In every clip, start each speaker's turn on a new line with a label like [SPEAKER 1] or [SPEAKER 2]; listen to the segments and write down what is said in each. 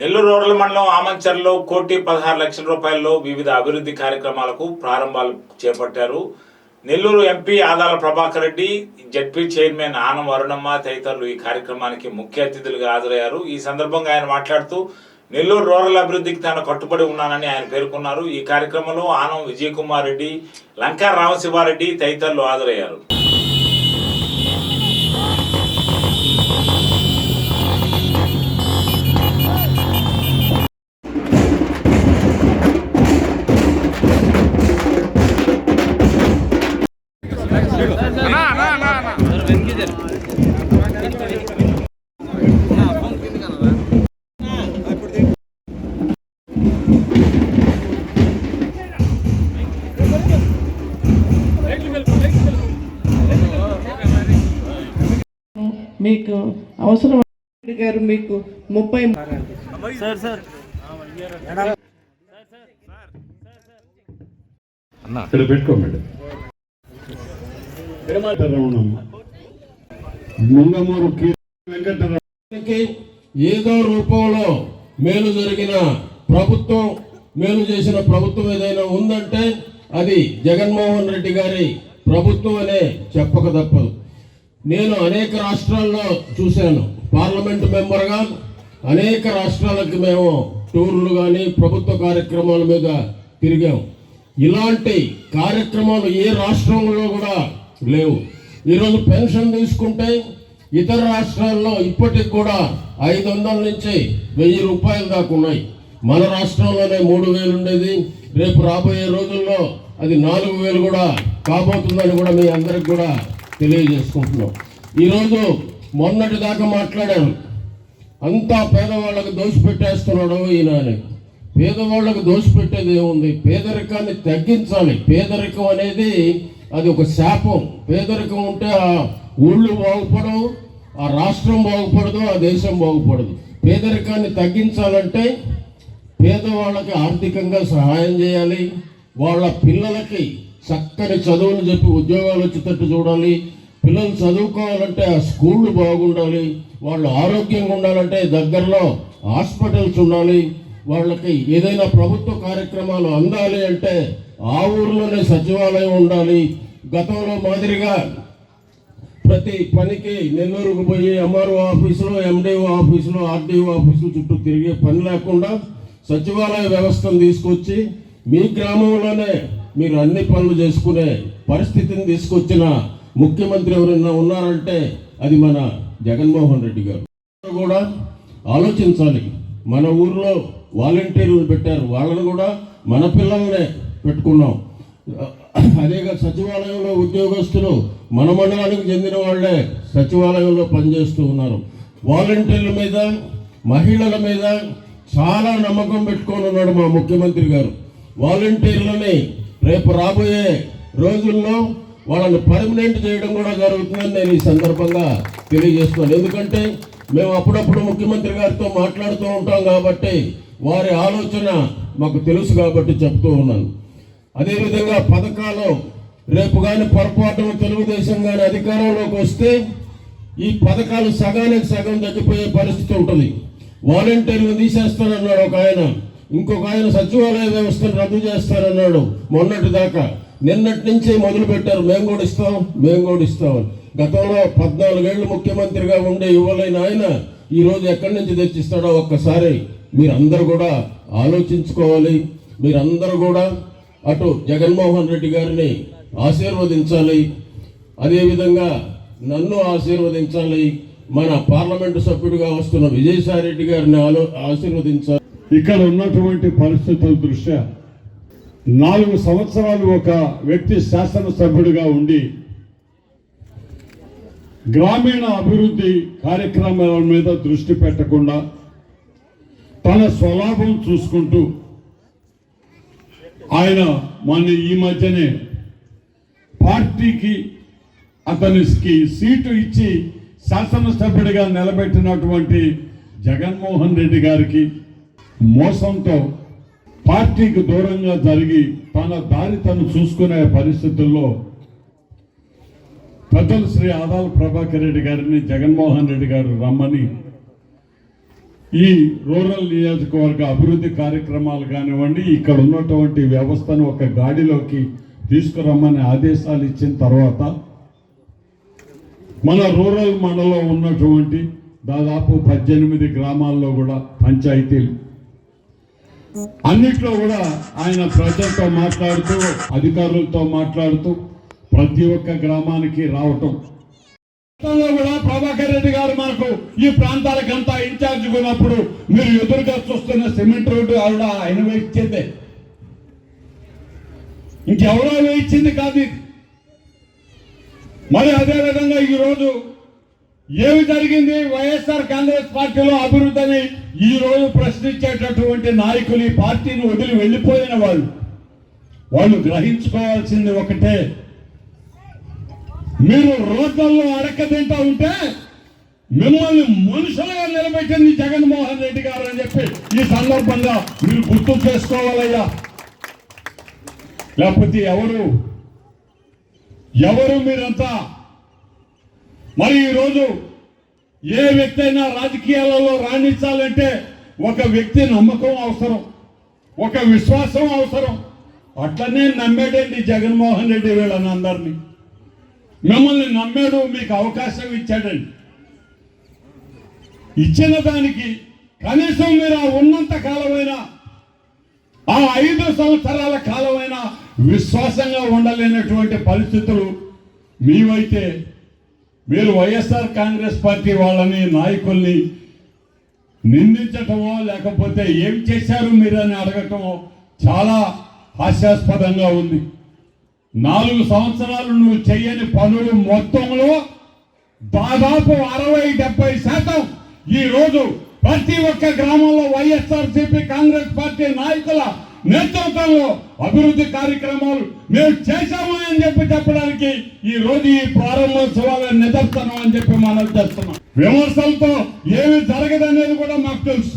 [SPEAKER 1] Nellore rural మండలం ఆమంచర్లో కోటి పదహారు లక్షల రూపాయల్లో వివిధ అభివృద్ధి కార్యక్రమాలకు ప్రారంభాలు చేపట్టారు. Nellore MP Adala Prabhakar Reddy ZP chairman Anam Varunamma తదితరులు ఈ కార్యక్రమానికి ముఖ్య అతిథులుగా హాజరయ్యారు. ఈ సందర్భంగా ఆయన మాట్లాడుతూ నెల్లూరు రూరల్ అభివృద్ధికి తాను కట్టుబడి ఉన్నానని ఆయన పేర్కొన్నారు. ఈ కార్యక్రమంలో ఆనం విజయ్ కుమార్ రెడ్డి లంకా రామశివారెడ్డి తదితరులు హాజరయ్యారు.
[SPEAKER 2] మీకు అవసరం గారు మీకు ముప్పై
[SPEAKER 3] ఇక్కడ పెట్టుకోమండి ముంగమూరు కీర్తి
[SPEAKER 4] ఏదో రూపంలో మేలు జరిగిన ప్రభుత్వం మేలు చేసిన ప్రభుత్వం ఏదైనా ఉందంటే అది జగన్మోహన్ రెడ్డి గారి ప్రభుత్వం అనే చెప్పక తప్పదు. నేను అనేక రాష్ట్రాల్లో చూశాను. పార్లమెంటు మెంబర్గా అనేక రాష్ట్రాలకు మేము టూర్లు కానీ ప్రభుత్వ కార్యక్రమాల మీద తిరిగాం. ఇలాంటి కార్యక్రమాలు ఏ రాష్ట్రంలో కూడా లేవు. ఈరోజు పెన్షన్ తీసుకుంటే ఇతర రాష్ట్రాల్లో ఇప్పటికి కూడా ఐదు వందల నుంచి వెయ్యి రూపాయలు దాకా ఉన్నాయి. మన రాష్ట్రంలోనే మూడు వేలు ఉండేది. రేపు రాబోయే రోజుల్లో అది నాలుగు వేలు కూడా కాబోతుందని కూడా మీ అందరికి కూడా తెలియజేసుకుంటున్నాం. ఈరోజు మొన్నటి దాకా మాట్లాడాను అంతా పేదవాళ్ళకు దోషపెట్టేస్తున్నాడు ఈయన అని. పేదవాళ్ళకు దోషపెట్టేది ఏముంది? పేదరికాన్ని తగ్గించాలి. పేదరికం అనేది అది ఒక శాపం. పేదరికం ఉంటే ఆ ఊళ్ళు బాగుపడవు ఆ రాష్ట్రం బాగుపడదు ఆ దేశం బాగుపడదు. పేదరికాన్ని తగ్గించాలంటే పేదవాళ్ళకి ఆర్థికంగా సహాయం చేయాలి వాళ్ళ పిల్లలకి చక్కని చదువులు చెప్పి ఉద్యోగాలు వచ్చేటట్టు చూడాలి పిల్లలు చదువుకోవాలంటే ఆ స్కూళ్ళు బాగుండాలి వాళ్ళు ఆరోగ్యంగా ఉండాలంటే దగ్గరలో హాస్పిటల్స్ ఉండాలి వాళ్ళకి ఏదైనా ప్రభుత్వ కార్యక్రమాలు అందాలి అంటే ఆ ఊర్లోనే సచివాలయం ఉండాలి గతంలో మాదిరిగా ప్రతి పనికి నెల్లూరుకు పోయి ఎంఆర్ఓ ఆఫీసులో ఎండిఓ ఆఫీసులో ఆర్డీఓ ఆఫీసులు చుట్టూ తిరిగే పని లేకుండా సచివాలయ వ్యవస్థను తీసుకొచ్చి మీ గ్రామంలోనే మీరు అన్ని పనులు చేసుకునే పరిస్థితిని తీసుకొచ్చిన ముఖ్యమంత్రి ఎవరైనా ఉన్నారంటే అది మన జగన్మోహన్ రెడ్డి గారు. కూడా ఆలోచించాలి. మన ఊర్లో వాలంటీర్లు పెట్టారు. వాళ్ళని కూడా మన పిల్లల్నే పెట్టుకున్నాం. అదేగా సచివాలయంలో ఉద్యోగస్తులు మన మండలానికి చెందిన వాళ్ళే సచివాలయంలో పనిచేస్తూ ఉన్నారు. వాలంటీర్ల మీద మహిళల మీద చాలా నమ్మకం పెట్టుకొని ఉన్నాడు మా ముఖ్యమంత్రి గారు. వాలంటీర్లని రేపు రాబోయే రోజుల్లో వాళ్ళని పర్మనెంట్ చేయడం కూడా జరుగుతుందని నేను ఈ సందర్భంగా తెలియజేస్తున్నాను. ఎందుకంటే మేము అప్పుడప్పుడు ముఖ్యమంత్రి గారితో మాట్లాడుతూ ఉంటాం కాబట్టి వారి ఆలోచన మాకు తెలుసు కాబట్టి చెప్తూ ఉన్నాను. అదేవిధంగా పథకాలు రేపు కానీ పొరపాటు తెలుగుదేశం కానీ అధికారంలోకి వస్తే ఈ పథకాలు సగానికి సగం తగ్గిపోయే పరిస్థితి ఉంటుంది. వాలంటీర్లు తీసేస్తానన్నాడు ఒక ఆయన. ఇంకొక ఆయన సచివాలయ వ్యవస్థను రద్దు చేస్తానన్నాడు మొన్నటి దాకా. నిన్నటి నుంచి మొదలు పెట్టారు. మేము కూడా ఇస్తాం మేము కూడా ఇస్తాం గతంలో పద్నాలుగేళ్ళు ముఖ్యమంత్రిగా ఉండే ఇవ్వలేని ఆయన ఈరోజు ఎక్కడి నుంచి తెచ్చిస్తాడో ఒక్కసారి మీరందరూ కూడా ఆలోచించుకోవాలి. మీరందరూ కూడా అటు జగన్మోహన్ రెడ్డి గారిని ఆశీర్వదించాలి. అదేవిధంగా నన్ను ఆశీర్వదించాలి. మన పార్లమెంటు సభ్యుడిగా వస్తున్న విజయసాయి రెడ్డి గారిని ఆలో ఆశీర్వదించాలి.
[SPEAKER 3] ఇక్కడ ఉన్నటువంటి పరిస్థితుల దృష్ట్యా నాలుగు సంవత్సరాలు ఒక వ్యక్తి శాసనసభ్యుడిగా ఉండి గ్రామీణ అభివృద్ధి కార్యక్రమాల మీద దృష్టి పెట్టకుండా తన స్వలాభం చూసుకుంటూ ఆయన మన ఈ మధ్యనే పార్టీకి అతనికి సీటు ఇచ్చి శాసనసభ్యుడిగా నిలబెట్టినటువంటి జగన్మోహన్ రెడ్డి గారికి మోసంతో పార్టీకి దూరంగా జరిగి తన దారి తను చూసుకునే పరిస్థితుల్లో పెద్దలు శ్రీ ఆదాల ప్రభాకర్ రెడ్డి గారిని జగన్మోహన్ రెడ్డి గారు రమ్మని ఈ రూరల్ నియోజకవర్గ అభివృద్ధి కార్యక్రమాలు కానివ్వండి ఇక్కడ ఉన్నటువంటి వ్యవస్థను ఒక గాడిలోకి తీసుకురమ్మని ఆదేశాలు ఇచ్చిన తర్వాత మన రూరల్ మండలంలో ఉన్నటువంటి దాదాపు పద్దెనిమిది గ్రామాల్లో కూడా పంచాయతీలు. అన్నిట్లో కూడా ఆయన ప్రజలతో మాట్లాడుతూ అధికారులతో మాట్లాడుతూ ప్రతి ఒక్క గ్రామానికి రావటం కూడా ప్రభాకర్ రెడ్డి గారు మనకు ఈ ప్రాంతాలకంతా ఇన్ఛార్జ్ ఉన్నప్పుడు మీరు ఎదురుగా చూస్తున్న సిమెంట్ రోడ్డు ఆవిడ ఆయన వేయించిందే ఇంకెవరో వేయించింది కాదు ఇది. మరి అదే విధంగా ఈరోజు ఏమి జరిగింది? వైఎస్ఆర్ కాంగ్రెస్ పార్టీలో అభివృద్ధిని ఈ రోజు ప్రశ్నించేటటువంటి నాయకులు ఈ పార్టీని వదిలి వెళ్ళిపోయిన వాళ్ళు. వాళ్ళు గ్రహించుకోవాల్సింది ఒకటే మీరు రోడ్లలో అడక్క తింటా ఉంటే మిమ్మల్ని మనుషులుగా నిలబెట్టింది జగన్మోహన్ రెడ్డి గారు అని చెప్పి ఈ సందర్భంగా మీరు గుర్తు చేసుకోవాలయ్యా. లేకపోతే ఎవరు? ఎవరు మీరంతా? మరి ఈరోజు ఏ వ్యక్తి అయినా రాజకీయాలలో రాణించాలంటే ఒక వ్యక్తి నమ్మకం అవసరం ఒక విశ్వాసం అవసరం. అట్లనే నమ్మేటండి జగన్మోహన్ రెడ్డి వీళ్ళని అందరినీ? మిమ్మల్ని నమ్మాడు మీకు అవకాశం ఇచ్చాడండి. ఇచ్చిన దానికి కనీసం మీరు ఆ ఉన్నంత కాలమైనా ఆ ఐదు సంవత్సరాల కాలమైనా విశ్వాసంగా ఉండలేనటువంటి పరిస్థితులు మీవైతే మీరు వైఎస్ఆర్ కాంగ్రెస్ పార్టీ వాళ్ళని నాయకుల్ని నిందించటమో లేకపోతే ఏం చేశారు మీరని అడగటమో చాలా హాస్యాస్పదంగా ఉంది. నాలుగు సంవత్సరాలు నువ్వు చేయని పనులు మొత్తంలో దాదాపు అరవై డెబ్బై శాతం ఈరోజు ప్రతి ఒక్క గ్రామంలో వైఎస్ఆర్ సిపి కాంగ్రెస్ పార్టీ నాయకుల నేతృత్వంలో అభివృద్ధి కార్యక్రమాలు మేము చేశాము అని చెప్పి చెప్పడానికి ఈ రోజు ఈ ప్రారంభోత్సవాల నిదర్శనం అని చెప్పి మనం చేస్తున్నాం. విమర్శలతో ఏమి జరగదనేది కూడా మాకు తెలుసు.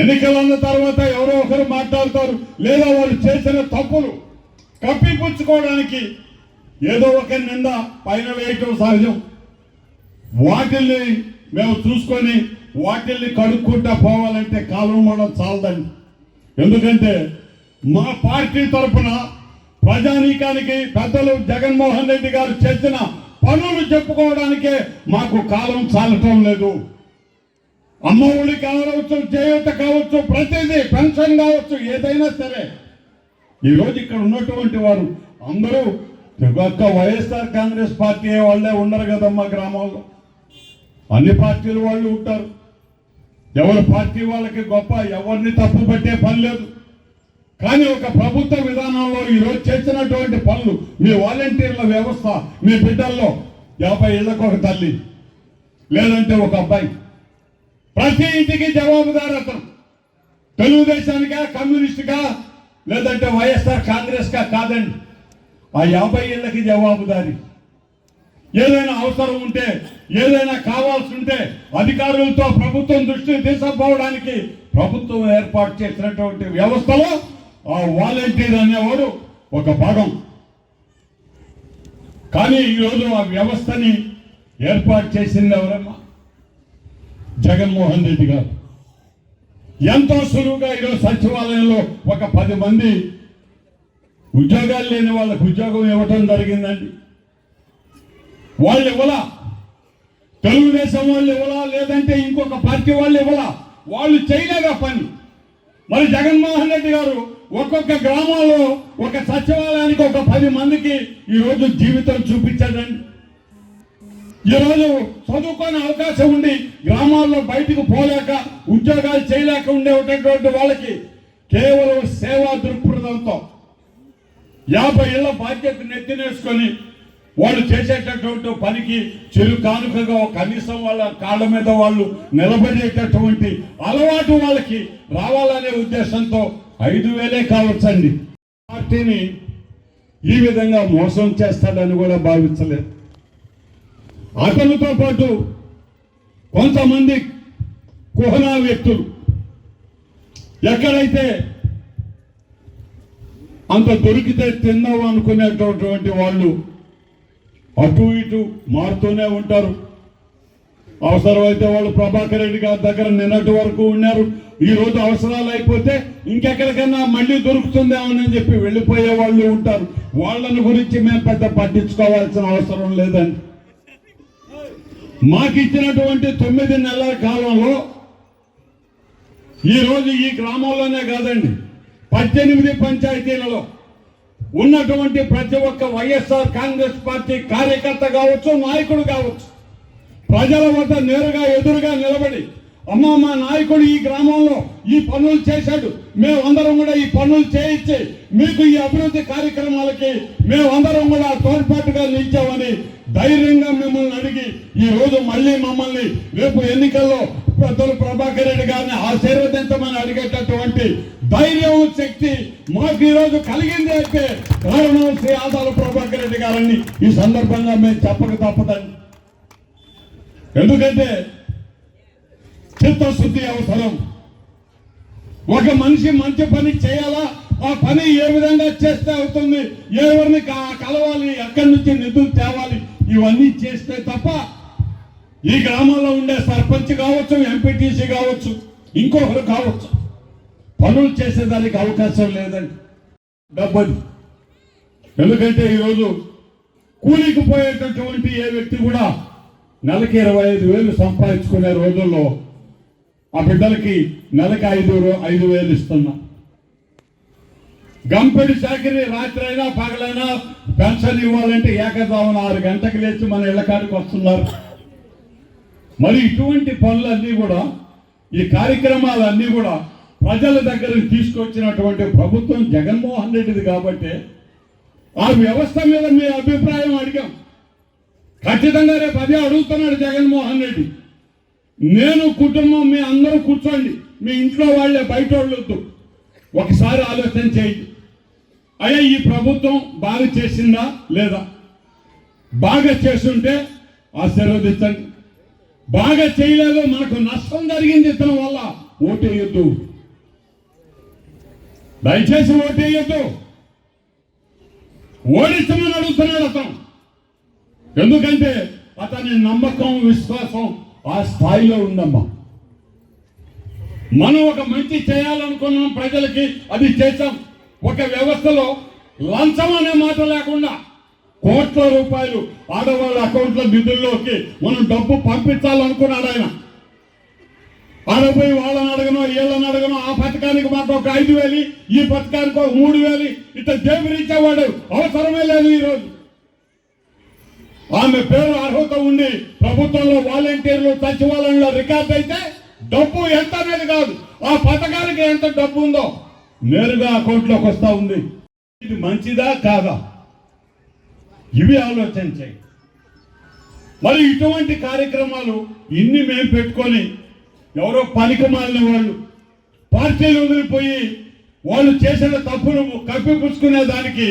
[SPEAKER 3] ఎన్నికలన్న తర్వాత ఎవరో ఒకరు మాట్లాడతారు లేదా వాళ్ళు చేసిన తప్పులు. కప్పిపుచ్చుకోవడానికి ఏదో ఒక నింద పైన వేయటం సహజం. వాటిల్ని మేము చూసుకొని వాటిల్ని కడుక్కుంటా పోవాలంటే కాలం మనం చాలదండి. ఎందుకంటే మా పార్టీ తరఫున ప్రజానీకానికి పెద్దలు జగన్మోహన్ రెడ్డి గారు చేసిన పనులు చెప్పుకోవడానికే మాకు కాలం చాలటం లేదు. అమ్మ ఒడి కావచ్చు చేయూత కావచ్చు ప్రతిదీ పెన్షన్ కావచ్చు ఏదైనా సరే. ఈరోజు ఇక్కడ ఉన్నటువంటి వారు అందరూ ఒక్క వైఎస్ఆర్ కాంగ్రెస్ పార్టీ వాళ్ళే ఉండరు కదమ్మా గ్రామాల్లో. అన్ని పార్టీల వాళ్ళు ఉంటారు. ఎవరి పార్టీ వాళ్ళకి గొప్ప ఎవరిని తప్పు పెట్టే పని లేదు. కానీ ఒక ప్రభుత్వ విధానంలో ఈరోజు చేసినటువంటి పనులు మీ వాలంటీర్ల వ్యవస్థ మీ బిడ్డల్లో యాభై ఏళ్ళకు ఒక తల్లి లేదంటే ఒక అబ్బాయి. ప్రతి ఇంటికి జవాబుదారు అతను. తెలుగుదేశానికా కమ్యూనిస్టుగా లేదంటే వైఎస్ఆర్ కాంగ్రెస్గా కాదండి. ఆ యాభై ఏళ్ళకి జవాబుదారి ఏదైనా అవసరం ఉంటే ఏదైనా కావాల్సి ఉంటే అధికారులతో ప్రభుత్వం దృష్టిని తీసుకుపోవడానికి ప్రభుత్వం ఏర్పాటు చేసినటువంటి వ్యవస్థలో ఆ వాలంటీర్ అనేవాడు ఒక భాగం. కానీ ఈరోజు ఆ వ్యవస్థని ఏర్పాటు చేసింది ఎవరమ్మా? జగన్మోహన్ రెడ్డి గారు. ఎంతో సులువుగా ఈరోజు సచివాలయంలో ఒక పది మంది ఉద్యోగాలు లేని వాళ్ళకు ఉద్యోగం ఇవ్వటం జరిగిందండి. వాళ్ళు ఇవ్వలా. తెలుగుదేశం వాళ్ళు ఇవ్వలా లేదంటే ఇంకొక పార్టీ వాళ్ళు ఇవ్వలా. వాళ్ళు చేయలేదా పని. మరి జగన్మోహన్ రెడ్డి గారు ఒక్కొక్క గ్రామంలో ఒక సచివాలయానికి ఒక పది మందికి ఈరోజు జీవితం చూపించాడండి. ఈరోజు చదువుకునే అవకాశం ఉండి గ్రామాల్లో బయటకు పోలేక ఉద్యోగాలు చేయలేక ఉండేటటువంటి వాళ్ళకి కేవలం సేవా దృక్పథంతో యాభై ఏళ్ళ బాధ్యత నెత్తినేసుకొని వాళ్ళు చేసేటటువంటి పనికి చెరు కానుకగా కనీసం వాళ్ళ కాళ్ళ మీద వాళ్ళు నిలబడేటటువంటి అలవాటు వాళ్ళకి రావాలనే ఉద్దేశంతో ఐదు వేలే కావచ్చండి పార్టీని ఈ విధంగా మోసం చేస్తాడని కూడా భావించలేదు. అతనితో పాటు కొంతమంది కుహనా వ్యక్తులు. ఎక్కడైతే అంత దొరికితే తిన్నావు అనుకునేటటువంటి వాళ్ళు అటు ఇటు మారుతూనే ఉంటారు. అవసరమైతే వాళ్ళు ప్రభాకర్ రెడ్డి గారి దగ్గర నిన్నటి వరకు ఉన్నారు. ఈరోజు అవసరాలు అయిపోతే ఇంకెక్కడికైనా మళ్ళీ దొరుకుతుందేమోనని చెప్పి వెళ్ళిపోయే వాళ్ళు ఉంటారు. వాళ్ళని గురించి మేము పెద్ద పట్టించుకోవాల్సిన అవసరం లేదండి. మాకు ఇచ్చినటువంటి తొమ్మిది నెలల కాలంలో ఈ రోజు ఈ గ్రామంలోనే కాదండి పద్దెనిమిది పంచాయతీలలో ఉన్నటువంటి ప్రతి ఒక్క వైఎస్ఆర్ కాంగ్రెస్ పార్టీ కార్యకర్త కావచ్చు నాయకుడు కావచ్చు ప్రజల వద్ద నేరుగా ఎదురుగా నిలబడి అమ్మ మా నాయకుడు ఈ గ్రామంలో ఈ పనులు చేశాడు. మేమందరం కూడా ఈ పనులు చేయించి మీకు ఈ అభివృద్ధి కార్యక్రమాలకి మేమందరం కూడా తోడ్పాటుగా నిలిచామని ధైర్యంగా మిమ్మల్ని అడిగి ఈ రోజు మళ్ళీ మమ్మల్ని రేపు ఎన్నికల్లో పెద్దలు ప్రభాకర్ రెడ్డి గారిని ఆశీర్వదించమని అడిగేటటువంటి ధైర్యం శక్తి మాకు ఈరోజు కలిగింది అయితే కారణం శ్రీ ఆదాలు ప్రభాకర్ రెడ్డి గారని ఈ సందర్భంగా మేము చెప్పక తప్పదండి. ఎందుకంటే చిత్తశుద్ధి అవసరం. ఒక మనిషి మంచి పని చేయాలా? ఆ పని ఏ విధంగా చేస్తే అవుతుంది? ఎవరిని కలవాలి? ఎక్కడి నుంచి నిధులు తేవాలి? ఇవన్నీ చేస్తే తప్ప ఈ గ్రామంలో ఉండే సర్పంచ్ కావచ్చు ఎంపీటీసీ కావచ్చు ఇంకొకరు కావచ్చు. పనులు చేసేదానికి అవకాశం లేదండి. డబ్బది ఎందుకంటే ఈరోజు కూలికి పోయేటటువంటి ఏ వ్యక్తి కూడా నెలకి ఇరవై ఐదు వేలు సంపాదించుకునే రోజుల్లో ఆ బిడ్డలకి నెలకి ఐదు ఐదు వేలు ఇస్తున్నాం. గంపెడి చాకరీ రాత్రి అయినా పగలైనా పెన్షన్ ఇవ్వాలంటే ఏకదావన ఆరు గంటకు లేచి మన ఇళ్ళ కాడికి వస్తున్నారు. మరి ఇటువంటి పనులన్నీ కూడా ఈ కార్యక్రమాలన్నీ కూడా ప్రజల దగ్గరకు తీసుకొచ్చినటువంటి ప్రభుత్వం జగన్మోహన్ రెడ్డిది కాబట్టి ఆ వ్యవస్థ మీద మీ అభిప్రాయం అడిగాం. ఖచ్చితంగా రేపు అదే అడుగుతున్నాడు జగన్మోహన్ రెడ్డి. నేను కుటుంబం మీ అందరూ కూర్చోండి. మీ ఇంట్లో వాళ్ళే బయట వాళ్ళొద్దు ఒకసారి ఆలోచన చేయండి. అయ్యా ఈ ప్రభుత్వం బాగా చేసిందా లేదా? బాగా చేస్తుంటే ఆశీర్వదించండి. బాగా చేయలేదు మనకు నష్టం జరిగింది ఇతని వల్ల. ఓటేయొద్దు. దయచేసి ఓటేయొద్దు. ఓడించమని అడుగుతున్నాడు అతను. ఎందుకంటే అతని నమ్మకం విశ్వాసం ఆ స్థాయిలో ఉందమ్మా. మనం ఒక మంచి చేయాలనుకున్నాం ప్రజలకి అది చేశాం. ఒక వ్యవస్థలో లంచం అనే మాట లేకుండా కోట్ల రూపాయలు ఆడవాళ్ళ అకౌంట్ల నిధుల్లోకి మనం డబ్బు పంపించాలనుకున్నాడు ఆయన. ఆడపోయి వాళ్ళని అడగను వీళ్ళని అడగను ఆ పథకానికి మాకు ఒక ఐదు వేలు ఈ పథకానికి ఒక మూడు వేలు ఇట్లా జేబురిచ్చేవాడు అవసరమే లేదు ఈరోజు. ఆమె పేరు అర్హత ఉండి ప్రభుత్వంలో వాలంటీర్లు సచివాలయంలో రికార్డ్ అయితే డబ్బు ఎంత అనేది కాదు. ఆ పథకానికి ఎంత డబ్బు ఉందో నేరుగా అకౌంట్లోకి వస్తా ఉంది. ఇది మంచిదా కాదా? ఇవి ఆలోచన చేయి. మరి ఇటువంటి కార్యక్రమాలు ఇన్ని మేము పెట్టుకొని ఎవరో పనికి మాలిన వాళ్ళు పార్టీలు వదిలిపోయి వాళ్ళు చేసిన తప్పులు కప్పిపుచ్చుకునే దానికి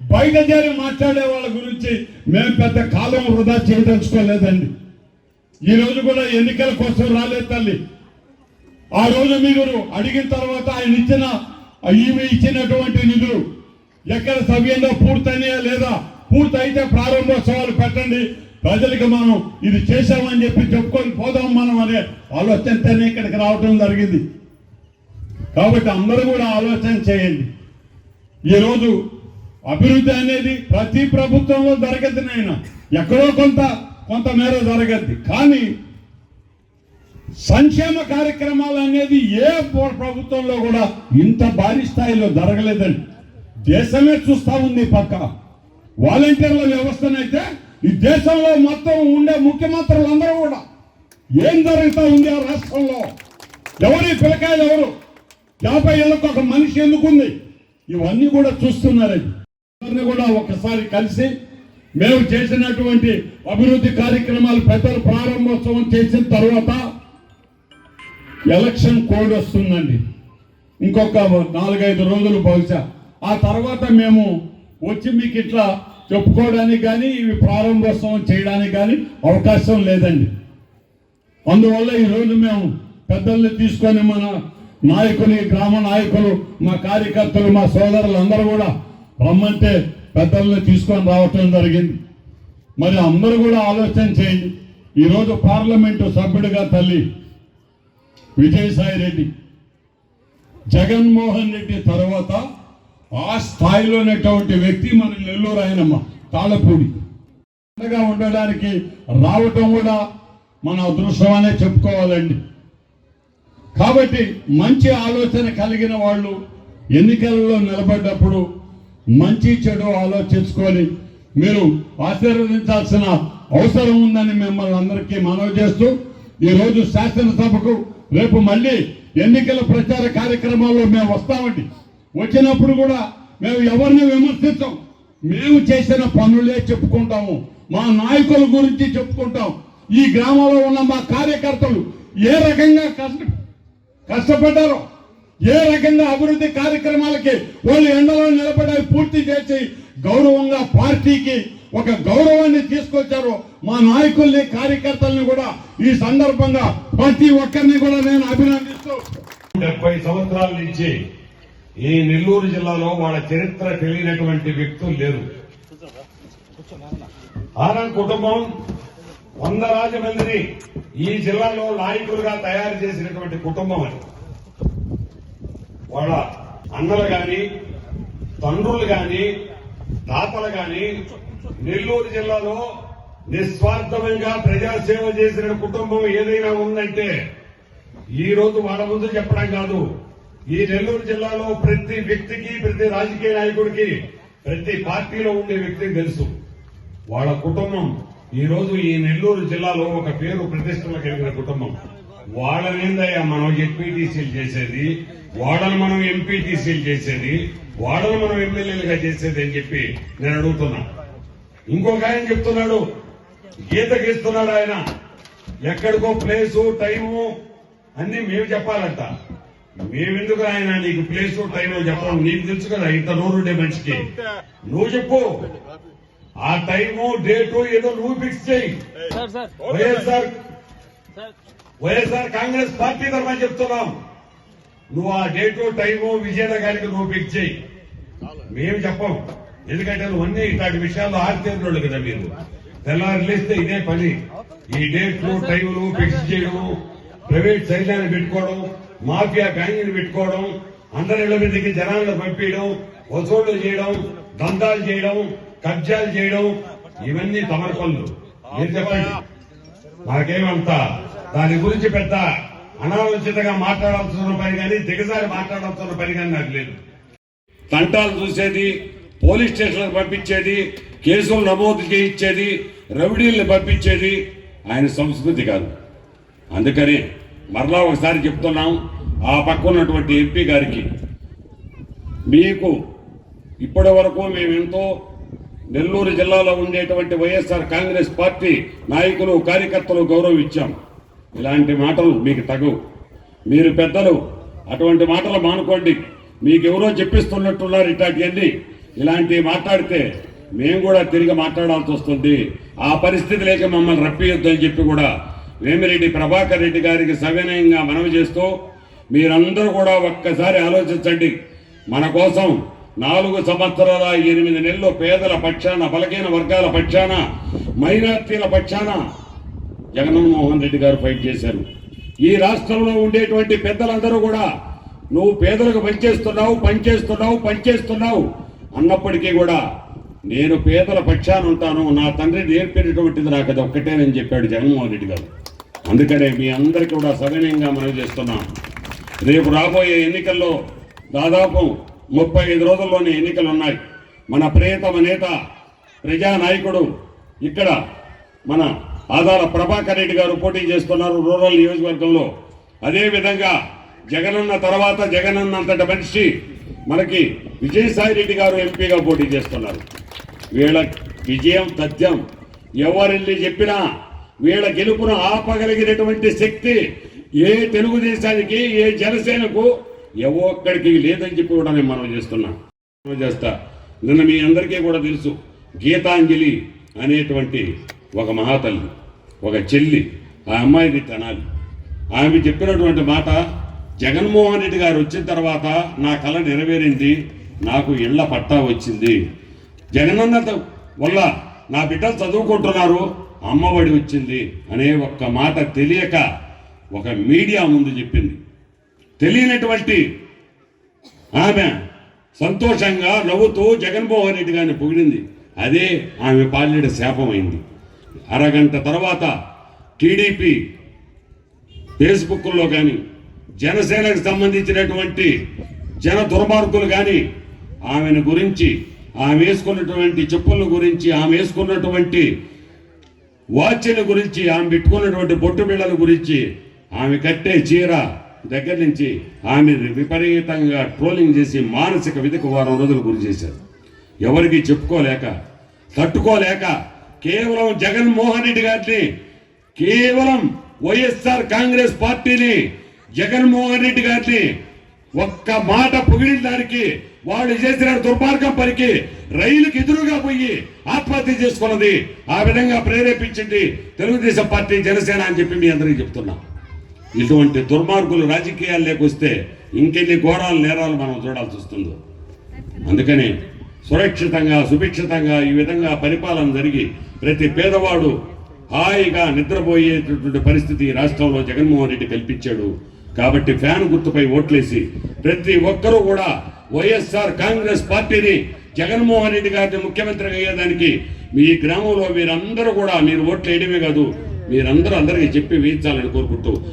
[SPEAKER 3] బయట చేరి మాట్లాడే వాళ్ళ గురించి మేము పెద్ద కాలం వృధా చేయదలుచుకోలేదండి. ఈ రోజు కూడా ఎన్నికల కోసం రాలేదు తల్లి. ఆ రోజు మీరు అడిగిన తర్వాత ఆయన ఇచ్చిన ఈమె ఇచ్చినటువంటి నిధులు ఎక్కడ సవ్యంగా పూర్తయినాయా లేదా? పూర్తయితే ప్రారంభోత్సవాలు పెట్టండి. ప్రజలకు మనం ఇది చేశామని చెప్పి చెప్పుకొని పోదాం మనం అనే ఆలోచనతోనే ఇక్కడికి రావడం జరిగింది. కాబట్టి అందరూ కూడా ఆలోచన చేయండి. ఈరోజు అభివృద్ధి అనేది ప్రతి ప్రభుత్వంలో జరగద్ది నాయన. ఎక్కడో కొంత కొంత మేర జరగద్ది. కానీ సంక్షేమ కార్యక్రమాలు అనేది ఏ ప్రభుత్వంలో కూడా ఇంత భారీ స్థాయిలో జరగలేదండి దేశమే చూస్తా ఉంది పక్క. వాలంటీర్ల వ్యవస్థనైతే ఈ దేశంలో మొత్తం ఉండే ముఖ్యమంత్రులు అందరూ కూడా ఏం జరుగుతూ ఉంది ఆ రాష్ట్రంలో? ఎవరి పిలకాయలు పిల్లకాయలు ఎవరు? యాభై ఏళ్ళకు ఒక మనిషి ఎందుకుంది? ఇవన్నీ కూడా చూస్తున్నారండి. కూడా ఒకసారి కలిసి మేము చేసినటువంటి అభివృద్ధి కార్యక్రమాలు పెద్దలు ప్రారంభోత్సవం చేసిన తర్వాత ఎలక్షన్ కోడ్ వస్తుందండి. ఇంకొక నాలుగైదు రోజులు బహుశా. ఆ తర్వాత మేము వచ్చి మీకు ఇట్లా చెప్పుకోవడానికి కానీ ఇవి ప్రారంభోత్సవం చేయడానికి కానీ అవకాశం లేదండి. అందువల్ల ఈరోజు మేము పెద్దల్ని తీసుకొని మన నాయకులు గ్రామ నాయకులు మా కార్యకర్తలు మా సోదరులు అందరూ కూడా రమ్మంటే పెద్దల్ని తీసుకొని రావటం జరిగింది. మరి అందరూ కూడా ఆలోచన చేయండి. ఈరోజు పార్లమెంటు సభ్యుడిగా తల్లి విజయసాయి రెడ్డి జగన్మోహన్ రెడ్డి తర్వాత ఆ స్థాయిలో ఉన్నటువంటి వ్యక్తి మన నెల్లూరు ఆయనమ్మ తాళపూడి అండగా ఉండడానికి రావటం కూడా మన అదృష్టమనే చెప్పుకోవాలండి. కాబట్టి మంచి ఆలోచన కలిగిన వాళ్ళు ఎన్నికలలో నిలబడ్డప్పుడు మంచి చెడు ఆలోచించుకొని మీరు ఆశీర్వదించాల్సిన అవసరం ఉందని మిమ్మల్ని అందరికీ మనవి చేస్తూ ఈరోజు శాసనసభకు రేపు మళ్ళీ ఎన్నికల ప్రచార కార్యక్రమాల్లో మేము వస్తామండి. వచ్చినప్పుడు కూడా మేము ఎవరిని విమర్శించాం. మేము చేసిన పనులే చెప్పుకుంటాము. మా నాయకుల గురించి చెప్పుకుంటాం. ఈ గ్రామంలో ఉన్న మా కార్యకర్తలు ఏ రకంగా కష్ట కష్టపడ్డారు ఏ రకంగా అభివృద్ధి కార్యక్రమాలకి వాళ్ళు ఎండలో నిలబడి పూర్తి చేసి గౌరవంగా పార్టీకి ఒక గౌరవాన్ని తీసుకొచ్చారు మా నాయకుల్ని కార్యకర్తల్ని కూడా ఈ సందర్భంగా ప్రతి ఒక్కరిని కూడా నేను అభినందిస్తూ
[SPEAKER 5] డెబ్బై సంవత్సరాల నుంచి ఈ నెల్లూరు జిల్లాలో వాళ్ళ చరిత్ర తెలియనటువంటి వ్యక్తులు లేరు. ఆనంద్ కుటుంబం వంద రాజమందిని ఈ జిల్లాలో నాయకులుగా తయారు చేసినటువంటి కుటుంబం అని వాళ్ళ అన్నలు గాని తండ్రులు గాని తాతలు గాని నెల్లూరు జిల్లాలో నిస్వార్థంగా ప్రజాసేవ చేసిన కుటుంబం ఏదైనా ఉందంటే ఈ రోజు వాళ్ళ ముందు చెప్పడం కాదు. ఈ నెల్లూరు జిల్లాలో ప్రతి వ్యక్తికి ప్రతి రాజకీయ నాయకుడికి ప్రతి పార్టీలో ఉండే వ్యక్తికి తెలుసు. వాళ్ళ కుటుంబం ఈ రోజు ఈ నెల్లూరు జిల్లాలో ఒక పేరు ప్రతిష్టలు కలిగిన కుటుంబం. వాళ్ళనేందయ్యా మనం ఎంపీటీసీలు చేసేది వాళ్ళని మనం ఎంపీటీసీలు చేసేది వాళ్ళని మనం ఎమ్మెల్యేలుగా చేసేది అని చెప్పి నేను అడుగుతున్నా. ఇంకొక ఆయన చెప్తున్నాడు గీత గీస్తున్నాడు ఆయన. ఎక్కడికో ప్లేసు టైము అన్ని మేము చెప్పాలంట. మేమెందుకు ఆయన నీకు ప్లేసు టైము చెప్పడం నీకు తెలుసు కదా ఇంత నోరుండే మనిషికి. నువ్వు చెప్పు. ఆ టైము డేటు ఏదో నువ్వు ఫిక్స్ చేయి. వైఎస్ఆర్ వైఎస్ఆర్ కాంగ్రెస్ పార్టీ తరఫున చెప్తున్నాం. నువ్వు ఆ డేటు టైము విజయనగరానికి నువ్వు ఫిక్స్ చేయి. మేము చెప్పం. ఎందుకంటే నువ్వు అన్ని ఇట్లాంటి విషయాల్లో ఆరితేరులు కదా మీరు. తెల్లారిలేస్తే ఇదే పని. ఈ డేట్లు టైములు ఫిక్స్ చేయడం ప్రైవేట్ సైన్యాన్ని పెట్టుకోవడం మాఫియా గ్యాంగ్ని పెట్టుకోవడం అందరి ఇళ్ళ మీదకి జనాలను పంపించడం వసూళ్ళు చేయడం దందాలు చేయడం కబ్జాలు చేయడం ఇవన్నీ తమర పనులు. ఏం చెప్పండి? మాకేమంతా దాని గురించి పెద్ద అనాలోచితంగా మాట్లాడాల్సిన పని కానీ దిగజారి మాట్లాడాల్సిన పని కానీ నాకు లేదు. తంటాలు చూసేది పోలీస్ స్టేషన్లకు పంపించేది కేసులు నమోదు చేయించేది రౌడీల్ని పంపించేది ఆయన సంస్కృతి కాదు. అందుకని మరలా ఒకసారి చెప్తున్నాం ఆ పక్క ఉన్నటువంటి ఎంపీ గారికి. మీకు ఇప్పటి వరకు మేమెంతో నెల్లూరు జిల్లాలో ఉండేటువంటి వైఎస్ఆర్ కాంగ్రెస్ పార్టీ నాయకులు కార్యకర్తలు గౌరవం ఇచ్చాం. ఇలాంటి మాటలు మీకు తగు. మీరు పెద్దలు అటువంటి మాటలు మానుకోండి. మీకు ఎవరో చెప్పిస్తున్నట్టున్నారు ఇట్లాంటివన్నీ ఇలాంటివి మాట్లాడితే మేము కూడా తిరిగి మాట్లాడాల్సి వస్తుంది. ఆ పరిస్థితి లేక మమ్మల్ని రప్పియొద్దని చెప్పి కూడా వేమిరెడ్డి ప్రభాకర్ రెడ్డి గారికి సవినయంగా మనవి చేస్తూ మీరందరూ కూడా ఒక్కసారి ఆలోచించండి. మన కోసం నాలుగు సంవత్సరాల ఎనిమిది నెలలు పేదల పక్షాన బలహీన వర్గాల పక్షాన మైనార్టీల పక్షాన జగన్మోహన్ రెడ్డి గారు ఫైట్ చేశారు. ఈ రాష్ట్రంలో ఉండేటువంటి పెద్దలందరూ కూడా నువ్వు పేదలకు పనిచేస్తున్నావు పనిచేస్తున్నావు పనిచేస్తున్నావు అన్నప్పటికీ కూడా నేను పేదల పక్షాన ఉంటాను నా తండ్రి నేర్పినటువంటిది నాకు అది ఒక్కటేనని చెప్పాడు జగన్మోహన్ రెడ్డి గారు. అందుకనే మీ అందరికీ కూడా సవినయంగా మనం చేస్తున్నాం. రేపు రాబోయే ఎన్నికల్లో దాదాపు ముప్పై ఐదు రోజుల్లోనే ఎన్నికలు ఉన్నాయి మన ప్రియతమ నేత ప్రజానాయకుడు ఇక్కడ మన ఆదాల ప్రభాకర్ రెడ్డి గారు పోటీ చేస్తున్నారు రూరల్ నియోజకవర్గంలో. అదేవిధంగా జగనన్న తర్వాత జగనన్న అంతటి మనిషి మనకి విజయసాయి రెడ్డి గారు ఎంపీగా పోటీ చేస్తున్నారు. వీళ్ళ విజయం తథ్యం ఎవరెళ్ళి చెప్పినా వీళ్ళ గెలుపును ఆపగలిగినటువంటి శక్తి ఏ తెలుగుదేశానికి ఏ జనసేనకు ఎవక్కడికి లేదని చెప్పి కూడా నేను మనం చేస్తున్నా. చేస్తా. నిన్న మీ అందరికీ కూడా తెలుసు గీతాంజలి అనేటువంటి ఒక మహాతల్లి. ఒక చెల్లి ఆ అమ్మాయికి తనాలి ఆమె చెప్పినటువంటి మాట జగన్మోహన్ రెడ్డి గారు వచ్చిన తర్వాత నా కళ నెరవేరింది నాకు ఇళ్ళ పట్టా వచ్చింది. జగనన్న వల్ల నా బిడ్డలు చదువుకుంటున్నారు అమ్మఒడి వచ్చింది అనే ఒక్క మాట తెలియక ఒక మీడియా ముందు చెప్పింది. తెలియనటువంటి ఆమె సంతోషంగా నవ్వుతూ జగన్మోహన్ రెడ్డి గారిని పొగిడింది. అదే ఆమె పాలిడ శాపమైంది. అరగంట తర్వాత టీడీపీ ఫేస్బుక్లో కానీ జనసేనకు సంబంధించినటువంటి జన దుర్మార్గులు కానీ ఆమెను గురించి ఆమె వేసుకున్నటువంటి చెప్పుల గురించి ఆమె వేసుకున్నటువంటి వాచ్ల గురించి ఆమె పెట్టుకున్నటువంటి బొట్టు బిళ్ళల గురించి ఆమె కట్టే చీర దగ్గర నుంచి ఆమె విపరీతంగా ట్రోలింగ్ చేసి మానసిక విధికి వారం రోజులు గురి చేశారు. ఎవరికి చెప్పుకోలేక తట్టుకోలేక కేవలం జగన్మోహన్ రెడ్డి గారిని కేవలం వైఎస్ఆర్ కాంగ్రెస్ పార్టీని జగన్మోహన్ రెడ్డి గారిని ఒక్క మాట పొగిడిన దానికి వాళ్ళు చేసిన దుర్మార్గం పనికి రైలుకి ఎదురుగా పోయి ఆత్మహత్య చేసుకున్నది. ఆ విధంగా ప్రేరేపించింది తెలుగుదేశం పార్టీ జనసేన అని చెప్పి మీ అందరికీ చెప్తున్నా. ఇటువంటి దుర్మార్గులు రాజకీయాల్లోకి వస్తే ఇంకెన్ని ఘోరాలు నేరాలు మనం చూడాల్సి వస్తుంది. అందుకని సురక్షితంగా సుభిక్షితంగా ఈ విధంగా పరిపాలన జరిగి ప్రతి పేదవాడు హాయిగా నిద్రపోయేటటువంటి పరిస్థితి ఈ రాష్ట్రంలో జగన్మోహన్ రెడ్డి కల్పించాడు. కాబట్టి ఫ్యాన్ గుర్తుపై ఓట్లేసి ప్రతి ఒక్కరూ కూడా వైఎస్ఆర్ కాంగ్రెస్ పార్టీని జగన్మోహన్ రెడ్డి గారిని ముఖ్యమంత్రిగా అయ్యేదానికి మీ గ్రామంలో మీరందరూ కూడా మీరు ఓట్లు వేయడమే కాదు మీరందరూ అందరికీ చెప్పి వేయించాలని కోరుకుంటూ